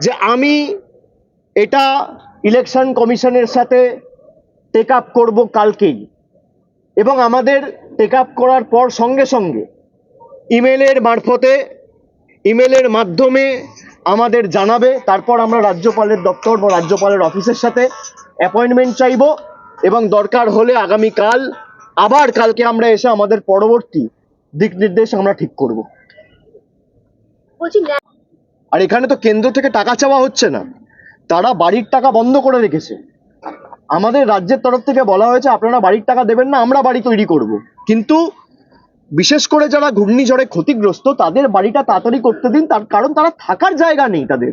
যে আমি এটা ইলেকশন কমিশনের সাথে টেক আপ করব কালকেই। এবং আমাদের টেক আপ করার পর সঙ্গে সঙ্গে ইমেলের মারফতে ইমেলের মাধ্যমে আমাদের জানাবে। তারপর আমরা রাজ্যপালের দপ্তর বা রাজ্যপালের অফিসের সাথে অ্যাপয়েন্টমেন্ট চাইব এবং দরকার হলে আগামীকাল, আবার কালকে আমরা এসে আমাদের পরবর্তী দিক নির্দেশ আমরা ঠিক করব। আর এখানে তো কেন্দ্র থেকে টাকা চাওয়া হচ্ছে না। তারা বাড়ির টাকা বন্ধ করে রেখেছে। আমাদের রাজ্যের তরফ থেকে বলা হয়েছে, আপনারা বাড়ির টাকা দেবেন না, আমরা বাড়ি তৈরি করব। কিন্তু বিশেষ করে যারা ঘূর্ণিঝড়ে ক্ষতিগ্রস্ত, তাদের বাড়িটা তাড়াতাড়ি করতে দিন, তার কারণ তারা থাকার জায়গা নেই তাদের।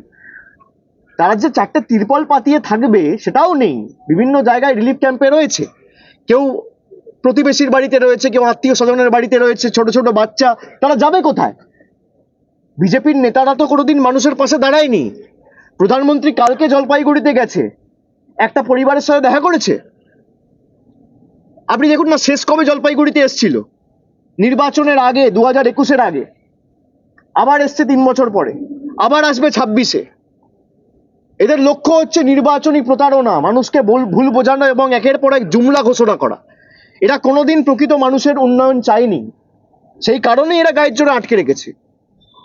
তারা যে চারটে তিরপল পাতিয়ে থাকবে, সেটাও নেই। বিভিন্ন জায়গায় রিলিফ ক্যাম্পে রয়েছে। কেউ প্রতিবেশীর বাড়িতে রয়েছে, কেউ আত্মীয় স্বজনের বাড়িতে রয়েছে, ছোট ছোট বাচ্চা, তারা যাবে কোথায়? বিজেপির নেতারা তো কোনোদিন মানুষের পাশে দাঁড়ায়নি। প্রধানমন্ত্রী কালকে জলপাইগুড়িতে গেছে। একটা পরিবারের সাথে দেখা করেছে? আপনি দেখুন না, শেষ কবে জলপাইগুড়িতে এসছিল? নির্বাচনের আগে দু হাজার একুশের আগে। আবার এসছে তিন বছর পরে। আবার আসবে ছাব্বিশে। এদের লক্ষ্য হচ্ছে নির্বাচনী প্রতারণা, মানুষকে ভুল বোঝানো এবং একের পর এক জুমলা ঘোষণা করা। এরা কোনোদিন প্রকৃত মানুষের উন্নয়ন চায়নি। সেই কারণেই এরা গায়ের জোরে আটকে রেখেছে।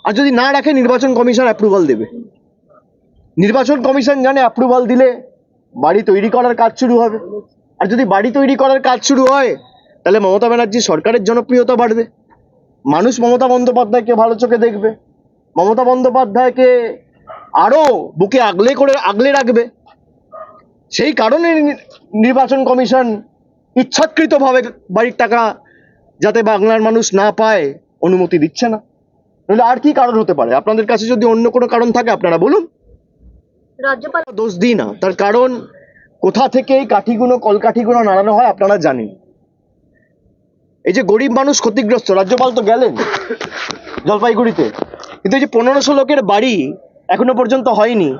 আর যদি না রাখে, নির্বাচন কমিশন অ্যাপ্রুভাল দেবে। নির্বাচন কমিশন জানে অ্যাপ্রুভাল দিলে বাড়ি তৈরি করার কাজ শুরু হবে। আর যদি বাড়ি তৈরি করার কাজ শুরু হয়, তাহলে মমতা ব্যানার্জি সরকারের জনপ্রিয়তা বাড়বে। মানুষ মমতা বন্দ্যোপাধ্যায়কে ভালো চোখে দেখবে। মমতা বন্দ্যোপাধ্যায়কে আরও বুকে আগলে করে, আগলে রাখবে। সেই কারণে নির্বাচন কমিশন ইচ্ছাকৃতভাবে বাড়ির টাকা যাতে বাংলার মানুষ না পায়, অনুমতি দিচ্ছে না। নইলে আর কি কারণ হতে পারে? আপনাদের কাছে যদি অন্য কোনো কারণ থাকে আপনারা বলুন। রাজ্যপাল দোষ দিই না। তার কারণ কোথা থেকে এই কাঠিগুলো কলকাঠিগুলো নাড়ানো হয় আপনারা জানেন। এই যে গরিব মানুষ ক্ষতিগ্রস্ত রাজ্যপাল তো গেলেন জলপাইগুড়িতে। কিন্তু এই যে পনেরোশো লোকের বাড়ি এখনও পর্যন্ত হয়নি।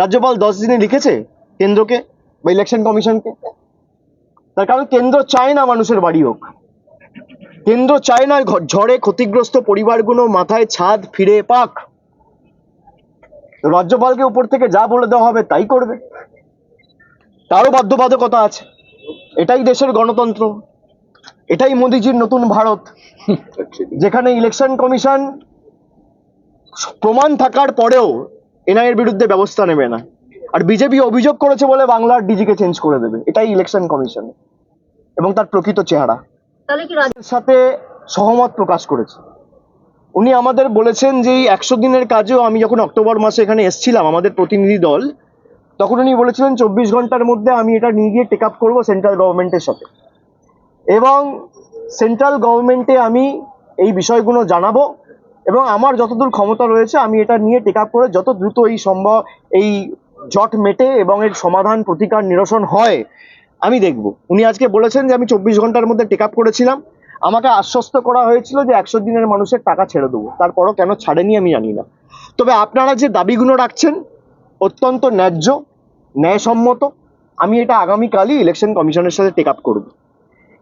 রাজ্যপাল দশ দিনে লিখেছে কেন্দ্রকে বা ইলেকশন কমিশনকে। তার কারণ কেন্দ্র চায় না মানুষের বাড়ি হোক। কেন্দ্র চায় না ঝড়ে ক্ষতিগ্রস্ত পরিবারগুলো মাথায় ছাদ ফিরে পাক। রাজ্যপালকে উপর থেকে যা বলে দেওয়া হবে তাই করবে। তারও বাধ্যবাধকতা আছে। এটাই দেশের গণতন্ত্র। এটাই মোদিজির নতুন ভারত। যেখানে ইলেকশন কমিশন প্রমাণ থাকার পরেও এনআইয়ের বিরুদ্ধে ব্যবস্থা নেবে না। আর বিজেপি অভিযোগ করেছে বলে বাংলার ডিজিকে চেঞ্জ করে দেবে। এটাই ইলেকশন কমিশন। এবং তার প্রকৃত চেহারা। সাথে সহমত প্রকাশ করেছে। উনি আমাদের বলেছেন যে এই একশো দিনের কাজেও আমি যখন অক্টোবর মাসে এখানে এসেছিলাম আমাদের প্রতিনিধি দল, তখন উনি বলেছিলেন, চব্বিশ ঘণ্টার মধ্যে আমি এটা নিয়ে গিয়ে টেক আপ করব সেন্ট্রাল গভর্নমেন্টের সাথে। এবং সেন্ট্রাল গভর্নমেন্টে আমি এই বিষয়গুলো জানাব এবং আমার যতদূর ক্ষমতা রয়েছে, আমি এটা নিয়ে টেক আপ করে যত দ্রুত এই সম্ভব, এই জট মেটে এবং এর সমাধান, প্রতিকার, নিরসন হয় আমি দেখব। উনি আজকে বলেছেন যে আমি চব্বিশ ঘণ্টার মধ্যে টেক আপ করেছিলাম। আমাকে আশ্বস্ত করা হয়েছিল যে একশো দিনের মানুষের টাকা ছেড়ে দেবো। তারপরও কেন ছাড়েনি আমি জানি না। তবে আপনারা যে দাবিগুলো রাখছেন, অত্যন্ত ন্যায্য, ন্যায়সম্মত, আমি এটা আগামীকালই ইলেকশন কমিশনের সাথে টেক আপ করব।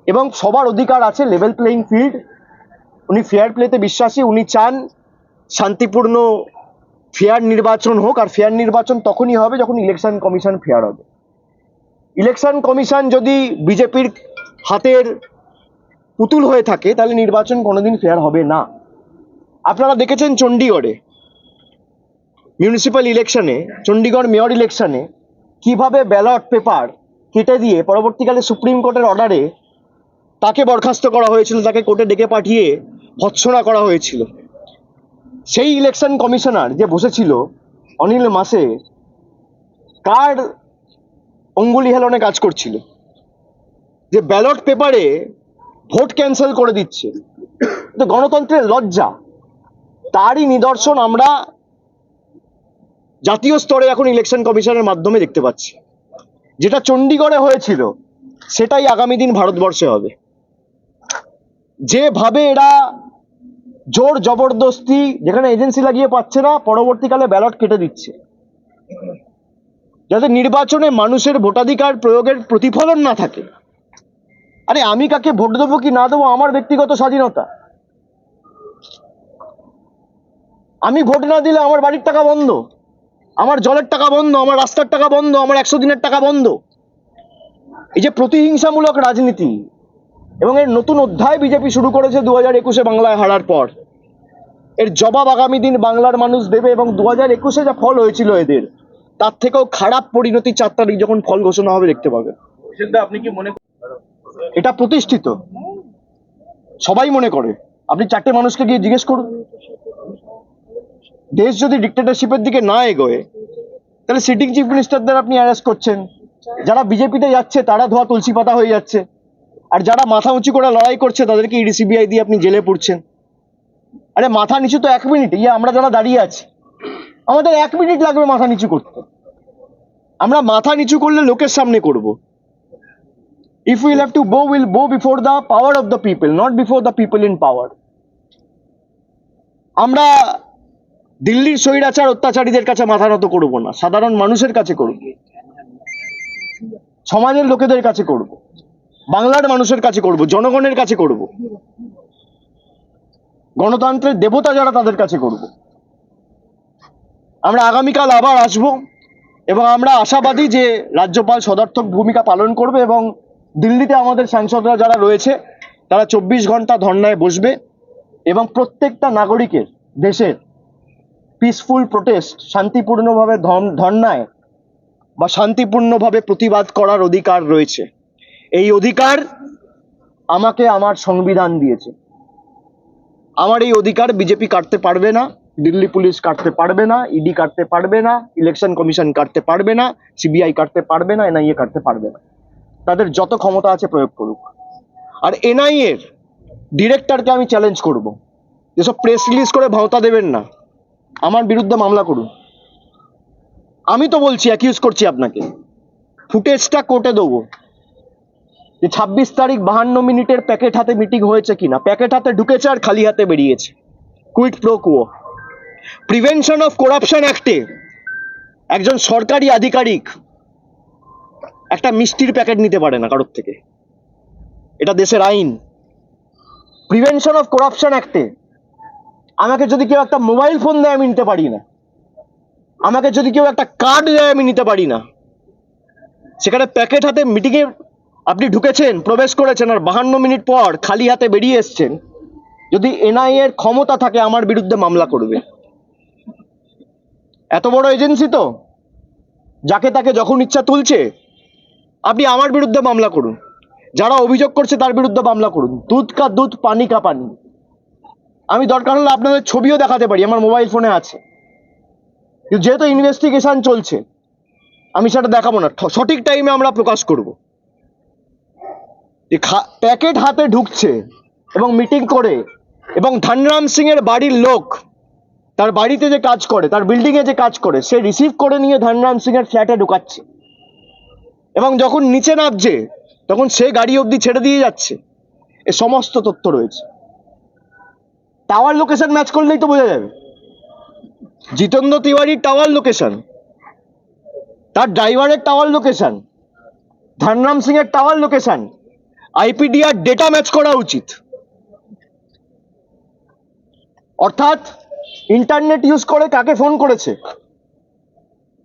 এবং সবার অধিকার আছে লেভেল প্লেইং ফিল্ড উনি ফেয়ার প্লেতে বিশ্বাসী, উনি চান শান্তিপূর্ণ ফেয়ার নির্বাচন হোক। আর ফেয়ার নির্বাচন তখনই হবে যখন ইলেকশন কমিশন ফেয়ার হবে। ইলেকশন কমিশন যদি বিজেপির হাতের পুতুল হয়ে থাকে, তাহলে নির্বাচন কোনোদিন ফেয়ার হবে না। আপনারা দেখেছেন চণ্ডীগড়ে মিউনিসিপ্যাল ইলেকশনে চণ্ডীগড় মেয়র ইলেকশনে কীভাবে ব্যালট পেপার কেটে দিয়ে পরবর্তীকালে সুপ্রিম কোর্টের অর্ডারে তাকে বরখাস্ত করা হয়েছিল, তাকে কোর্টে ডেকে পাঠিয়ে ভৎসনা করা হয়েছিল। সেই ইলেকশন কমিশনার যে বসেছিল অনিল মাসে, কার অঙ্গুলি হেলনে কাজ করছিল। যে ব্যালট পেপারে ভোট ক্যান্সেল করে দিচ্ছে। গণতন্ত্রের লজ্জা। তারই নিদর্শন আমরা জাতীয় স্তরে এখন ইলেকশন কমিশনের মাধ্যমে দেখতে পাচ্ছি। যেটা চণ্ডীগড়ে হয়েছিল, সেটাই আগামী দিন ভারতবর্ষে হবে। যেভাবে এরা জোর জবরদস্তি, যেখানে এজেন্সি লাগিয়ে পাচ্ছে না, পরবর্তীকালে ব্যালট কেটে দিচ্ছে। যাতে নির্বাচনে মানুষের ভোটাধিকার প্রয়োগের প্রতিফলন না থাকে। আরে আমি কাকে ভোট দেবো কি না দেবো আমার ব্যক্তিগত স্বাধীনতা। আমি ভোট না দিলে আমার বাড়ির টাকা বন্ধ, আমার জলের টাকা বন্ধ, আমার রাস্তার টাকা বন্ধ, আমার একশো দিনের টাকা বন্ধ। এই যে প্রতিহিংসামূলক রাজনীতি এবং এর নতুন অধ্যায় বিজেপি শুরু করেছে দু হাজার একুশে বাংলায় হারার পর, এর জবাব আগামী দিন বাংলার মানুষ দেবে এবং দু হাজার একুশে যা ফল হয়েছিল এদের তার থেকেও খারাপ পরিণতি চার তারিখ যখন ফল ঘোষণা হবে দেখতে পাবে। আপনি কি মনে এটা প্রতিষ্ঠিত। সবাই মনে করে। আপনি চারটে মানুষকে গিয়ে জিজ্ঞেস করুন। দেশ যদি ডিক্টেটরশিপের দিকে না এগোয় তাহলে সিটিং চিফ মিনিস্টারদের আপনি অ্যারেস্ট করছেন। যারা বিজেপিতে যাচ্ছে তারা ধোয়া তুলসী পাতা হয়ে যাচ্ছে। আর যারা মাথা উঁচু করে লড়াই করছে তাদেরকে ইডি সিবিআই দিয়ে আপনি জেলে পড়ছেন। আরে মাথা নিচু তো এক মিনিট। ইয়ে আমরা যারা দাঁড়িয়ে আছি। আমাদের এক মিনিট লাগবে মাথা নিচু করতে। আমরা মাথা নিচু করলে লোকের সামনে করব। If we'll have to bow will bow before the power of the people not before the people in power আমরা দিল্লির স্বৈরাচার অত্যাচারীদের কাছে মাথা নত করব না, সাধারণ মানুষের কাছে করব। সমাজের লোকেদের কাছে করব। বাংলার মানুষের কাছে করব, জনগণের কাছে করব। গণতন্ত্রের দেবতা যারা তাদের কাছে করব। আমরা আগামীকাল আবার আসব এবং আমরা আশাবাদী যে রাজ্যপাল সদার্থক ভূমিকা পালন করবে এবং দিল্লিতে আমাদের সাংসদরা যারা রয়েছে, তারা চব্বিশ ঘণ্টা ধর্নায় বসবে এবং প্রত্যেকটা নাগরিকের দেশের পিসফুল প্রোটেস্ট শান্তিপূর্ণভাবে ধর্নায় বা শান্তিপূর্ণভাবে প্রতিবাদ করার অধিকার রয়েছে। এই অধিকার আমাকে আমার সংবিধান দিয়েছে। আমার এই অধিকার বিজেপি কাটতে পারবে না। দিল্লি পুলিশ কাটতে পারবে না ইডি কাটতে পারবে না ইলেকশন কমিশন কাটতে পারবে না সিবিআই কাটতে পারবে না এনআইএ কাটতে পারবে না। তাদের যত ক্ষমতা আছে প্রয়োগ করুক। আর এনআইএ এর ডিরেক্টরকে আমি চ্যালেঞ্জ করব। যেসব প্রেস রিলিজ করে ভাওতা দেবেন না, আমার বিরুদ্ধে মামলা করুন। আমি তো বলছি অ্যাকিউজ করছি আপনাকে। ফুটেজটা কোর্টে দেবো। যে ছাব্বিশ তারিখ বাহান্ন মিনিটের প্যাকেট হাতে মিটিং হয়েছে কিনা? প্যাকেট হাতে ঢুকেছে আর খালি হাতে বেরিয়েছে। Quid pro quo prevention of corruption অ্যাক্টে একজন সরকারি আধিকারিক একটা মিষ্টির প্যাকেট নিতে পারে না কারোর থেকে। এটা দেশের আইন। প্রিভেনশন অফ করাপশন অ্যাক্টে আমাকে যদি কেউ একটা মোবাইল ফোন দেয়, আমি নিতে পারি না। আমাকে যদি কেউ একটা কার্ড দেয়, আমি নিতে পারি না। সেখানে প্যাকেট হাতে মিটিংয়ে আপনি ঢুকেছেন, প্রবেশ করেছেন আর বাহান্ন মিনিট পর খালি হাতে বেরিয়ে এসছেন। যদি এনআইএ এর ক্ষমতা থাকে, আমার বিরুদ্ধে মামলা করবে। এত বড় এজেন্সি তো, যাকে তাকে যখন ইচ্ছা তুলছে, আপনি আমার বিরুদ্ধে মামলা করুন। যারা অভিযোগ করছে তার বিরুদ্ধে মামলা করুন। দুধ কা দুধ, পানি কা পানি। আমি দরকার হলে আপনাদের ছবিও দেখাতে পারি, আমার মোবাইল ফোনে আছে। কিন্তু যেহেতু ইনভেস্টিগেশন চলছে, আমি সেটা দেখাবো না। সঠিক টাইমে আমরা প্রকাশ করব। যে প্যাকেট হাতে ঢুকছে এবং মিটিং করে এবং ধনরাম সিং এর বাড়ির লোক তার বাড়িতে যে কাজ করে, তার বিল্ডিং এ যে কাজ করে, সে রিসিভ করে নিয়ে ধনরাম সিং এর ফ্ল্যাটে ঢুকাচ্ছে। এবং যখন নিচে নামছে, তখন সে গাড়ি অবধি ছেড়ে দিয়ে যাচ্ছে। এ সমস্ত তথ্য রয়েছে। টাওয়ার লোকেশন ম্যাচ করলেই তো বোঝা যাবে। জিতেন্দ্র তিওয়ারির টাওয়ার লোকেশন তার ড্রাইভারের টাওয়ার লোকেশন ধনরাম সিং এর tower location IPDR data match করা উচিত। অর্থাৎ ইন্টারনেট ইউজ করে কাকে ফোন করেছে?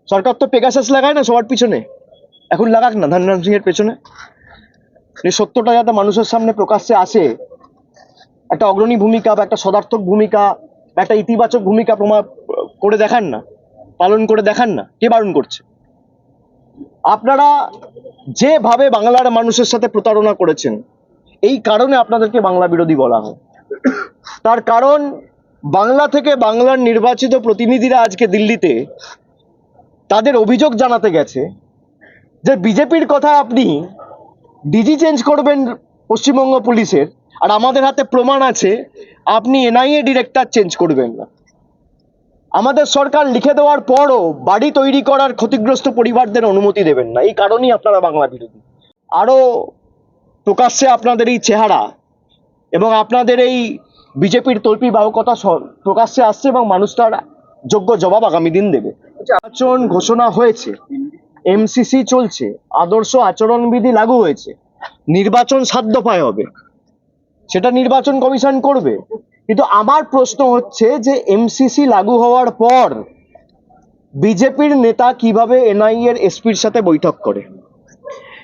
সরকার তো পেগাসাস লাগায় না সবার পিছনে। এখন লাগাক না ধনরাম সিং এর পেছনে সত্যটা যাতে মানুষের সামনে প্রকাশ্যে আসে, একটা অগ্রণী ভূমিকা বা একটা সদার্থক ভূমিকা একটা ইতিবাচক ভূমিকা প্রমা করে দেখান না, পালন করে দেখান না, কে বারণ করছে? আপনারা যেভাবে বাংলার মানুষের সাথে প্রতারণা করেছেন, এই কারণে আপনাদেরকে বাংলা বিরোধী বলা হয়। তার কারণ বাংলা থেকে বাংলার নির্বাচিত প্রতিনিধিরা আজকে দিল্লিতে তাদের অভিযোগ জানাতে গেছে যে বিজেপির কথা আপনি ডিজি চেঞ্জ করবেন পশ্চিমবঙ্গ পুলিশের, আর আমাদের হাতে প্রমাণ আছে, আপনি এনআইএ ডিরেক্টর চেঞ্জ করবেন না। আমাদের সরকার লিখে দেওয়ার পরও বাড়ি তৈরি করার ক্ষতিগ্রস্ত পরিবারদের অনুমতি দেবেন না, এই কারণেই আপনারা বাংলা বিরোধী। আরও প্রকাশ্যে আপনাদের এই চেহারা এবং আপনাদের এই বিজেপির তল্পি বাহকতা প্রকাশ্যে আসছে এবং মানুষ তার যোগ্য জবাব আগামী দিন দেবে। আচরণ ঘোষণা হয়েছে। এমসিসি চলছে। আদর্শ আচরণবিধি লাগু হয়েছে। নির্বাচন দফায় হবে। সেটা নির্বাচন কমিশন করবে। কিন্তু আমার প্রশ্ন হচ্ছে যে এমসিসি লাগু হওয়ার পর বিজেপির নেতা কীভাবে এনআই এর এসপির সাথে বৈঠক করে?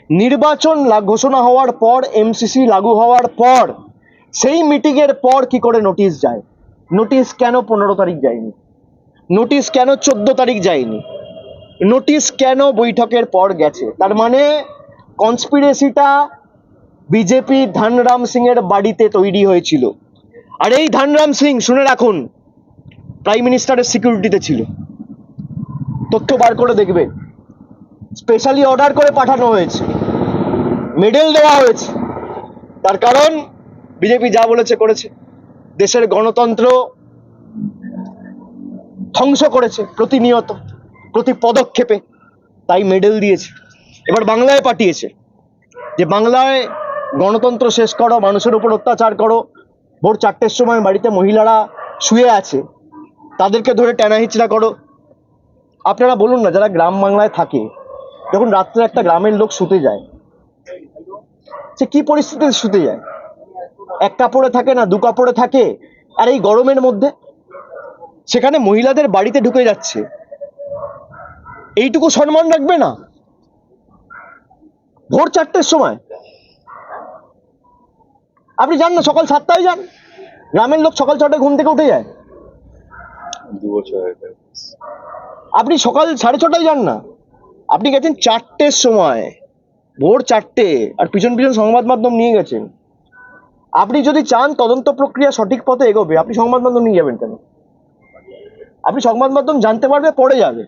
নির্বাচন ঘোষণা হওয়ার পর এমসিসি লাগু হওয়ার পর সেই মিটিংয়ের পর কি করে নোটিশ যায়? নোটিশ কেন পনেরো তারিখ যায়নি? নোটিশ কেন চোদ্দ তারিখ যায়নি? নোটিশ কেন বৈঠকের পর গেছে? তার মানে কনস্পিরেসিটা বিজেপি ধানরাম সিং এর বাড়িতে তৈরি হয়েছিল। আর এই ধানরাম সিং, শুনে রাখুন প্রাইম মিনিস্টারের সিকিউরিটিতে ছিল। তথ্য বার করে দেখবে। স্পেশালি অর্ডার করে পাঠানো হয়েছে। মেডেল দেওয়া হয়েছে। তার কারণ বিজেপি যা বলেছে করেছে। দেশের গণতন্ত্র ধ্বংস করেছে প্রতিনিয়ত, প্রতি পদক্ষেপে। তাই মেডেল দিয়েছে। এবার বাংলায় পাঠিয়েছে যে, বাংলায় গণতন্ত্র শেষ করো, মানুষের উপর অত্যাচার করো। ভোর চারটের সময় বাড়িতে মহিলারা শুয়ে আছে, তাদেরকে ধরে টানা হিচড়া করো। আপনারা বলুন না, যারা গ্রাম বাংলায় থাকে, যখন রাত্রে একটা গ্রামের লোক শুতে যায়, সে কি পরিস্থিতিতে শুতে যায়? এক কাপড়ে থাকে না দু কাপড়ে থাকে। আর এই গরমের মধ্যে সেখানে মহিলাদের বাড়িতে ঢুকে যাচ্ছে। এইটুকু সম্মান রাখবে না? ভোর চারটের সময়। আপনি যান না সকাল সাতটায় যান। গ্রামের লোক সকাল ছটায় ঘুম থেকে উঠে যায়। আপনি সকাল সাড়ে ছটায় যান না। আপনি গেছেন চারটের সময়। ভোর চারটে। আর পিছন পিছন সংবাদ মাধ্যম নিয়ে গেছেন। আপনি যদি চান তদন্ত প্রক্রিয়া সঠিক পথে এগোবে, আপনি সংবাদ মাধ্যম নিয়ে যাবেন কেন? আপনি সংবাদ মাধ্যম জানতে পারবে পরে যাবে।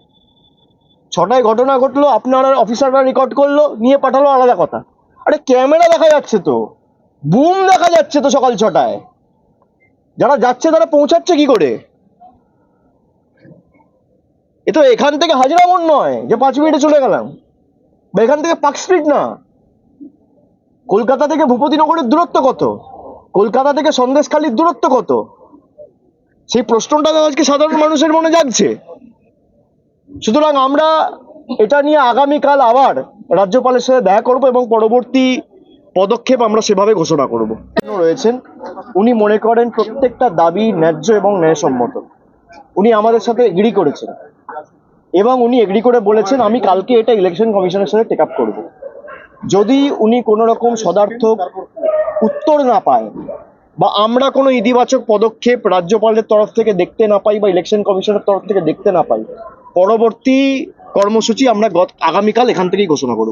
ছটায় ঘটনা ঘটলো, আপনারা অফিসাররা রেকর্ড করল, নিয়ে পাঠালো আলাদা কথা। আরে ক্যামেরা দেখা যাচ্ছে তো। বুম দেখা যাচ্ছে তো সকাল ছটায়। যারা যাচ্ছে তারা পৌঁছাচ্ছে কি করে? এ তো এখান থেকে হাজিরা মোড় নয়, যে পাঁচ মিনিটে চলে গেলাম। বা এখান থেকে পার্ক স্ট্রিট না। কলকাতা থেকে ভূপতিনগরের দূরত্ব কত? কলকাতা থেকে সন্দেশখালির দূরত্ব কত? সেই প্রশ্নটা আজকে সাধারণ মানুষের মনে জাগছে। সুতরাং আমরা এটা নিয়ে আগামীকাল আবার রাজ্যপালের সাথে দেখা করব এবং পরবর্তী পদক্ষেপ আমরা সেভাবে ঘোষণা করব। রয়েছেন। উনি মনে করেন প্রত্যেকটা দাবি ন্যায্য এবং ন্যায়সম্মত। উনি আমাদের সাথে এগ্রি করেছেন। এবং উনি এগ্রি করে বলেছেন, আমি কালকে এটা ইলেকশন কমিশনের সাথে টেক আপ করব। যদি উনি কোনো রকম সদার্থক উত্তর না পায় বা আমরা কোনো ইতিবাচক পদক্ষেপ রাজ্যপালের তরফ থেকে দেখতে না পাই বা ইলেকশন কমিশনের তরফ থেকে দেখতে না পাই, পরবর্তী কর্মসূচি আমরা গত আগামীকাল এখান থেকেই ঘোষণা করব।